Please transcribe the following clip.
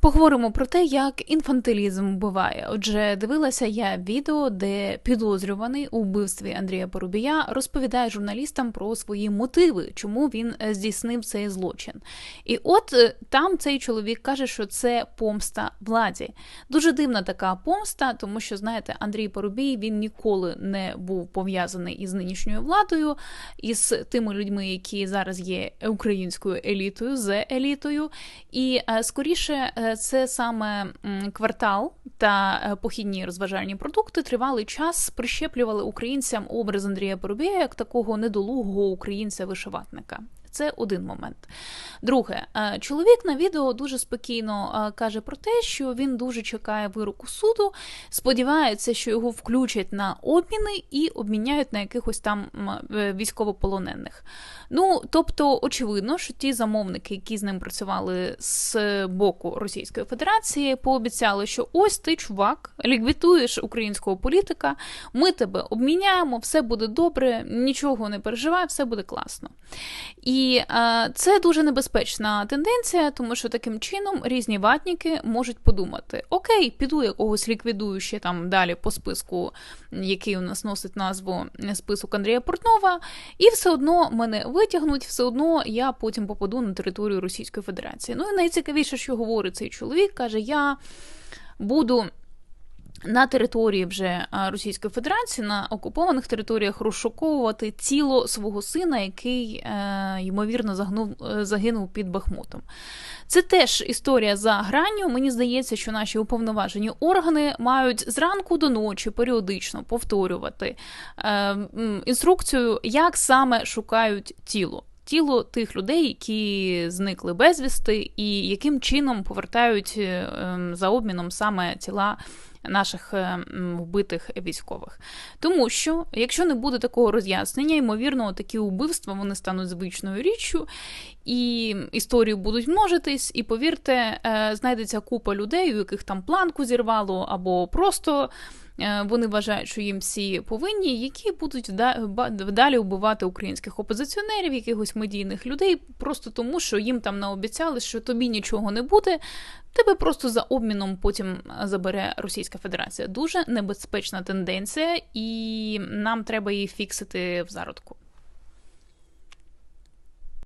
Поговоримо про те, як інфантилізм вбиває. Отже, дивилася я відео, де підозрюваний у вбивстві Андрія Порубія розповідає журналістам про свої мотиви, чому він е, здійснив цей злочин. І от е, там цей чоловік каже, що це помста владі. Дуже дивна така помста, тому що, знаєте, Андрій Порубій він ніколи не був пов'язаний із нинішньою владою, із тими людьми, які зараз є українською елітою, з елітою. І е, скоріше це саме квартал та е, похідні розважальні продукти тривалий час прищеплювали українцям образ Андрія Поробія як такого недолугого українця-вишиватника. Це один момент. Друге, е, чоловік на відео дуже спокійно е, каже про те, що він дуже чекає вироку суду, сподівається, що його включать на обміни і обміняють на якихось там е, військовополонених. Ну, тобто, очевидно, що ті замовники, які з ним працювали з боку Російської Федерації, пообіцяли, що ось ти, чувак, ліквідуєш українського політика, ми тебе обміняємо, все буде добре, нічого не переживай, все буде класно. І і е, це дуже небезпечна тенденція, тому що таким чином різні ватніки можуть подумати: Окей, піду я когось ліквідую ще там далі по списку, який у нас носить назву список Андрія Портнова, і все одно мене витягнуть, все одно я потім попаду на територію Російської Федерації. Ну і найцікавіше, що говорить цей чоловік, каже: Я буду. На території вже Російської Федерації на окупованих територіях розшуковувати тіло свого сина, який е, ймовірно загнув е, загинув під Бахмутом. Це теж історія за гранню. Мені здається, що наші уповноважені органи мають зранку до ночі періодично повторювати е, інструкцію, як саме шукають тіло. Тіло тих людей, які зникли безвісти, і яким чином повертають за обміном саме тіла наших е, вбитих військових. Тому що, якщо не буде такого роз'яснення, ймовірно, такі убивства вони стануть звичною річчю, і історії будуть множитись, і повірте, е, знайдеться купа людей, у яких там планку зірвало, або просто. Е, вони вважають, що їм всі повинні, які будуть далі вбивати українських опозиціонерів, якихось медійних людей, просто тому, що їм там наобіцяли, що тобі нічого не буде, тебе просто за обміном потім забере Російська Федерація. Дуже небезпечна тенденція, і нам треба її фіксити в зародку.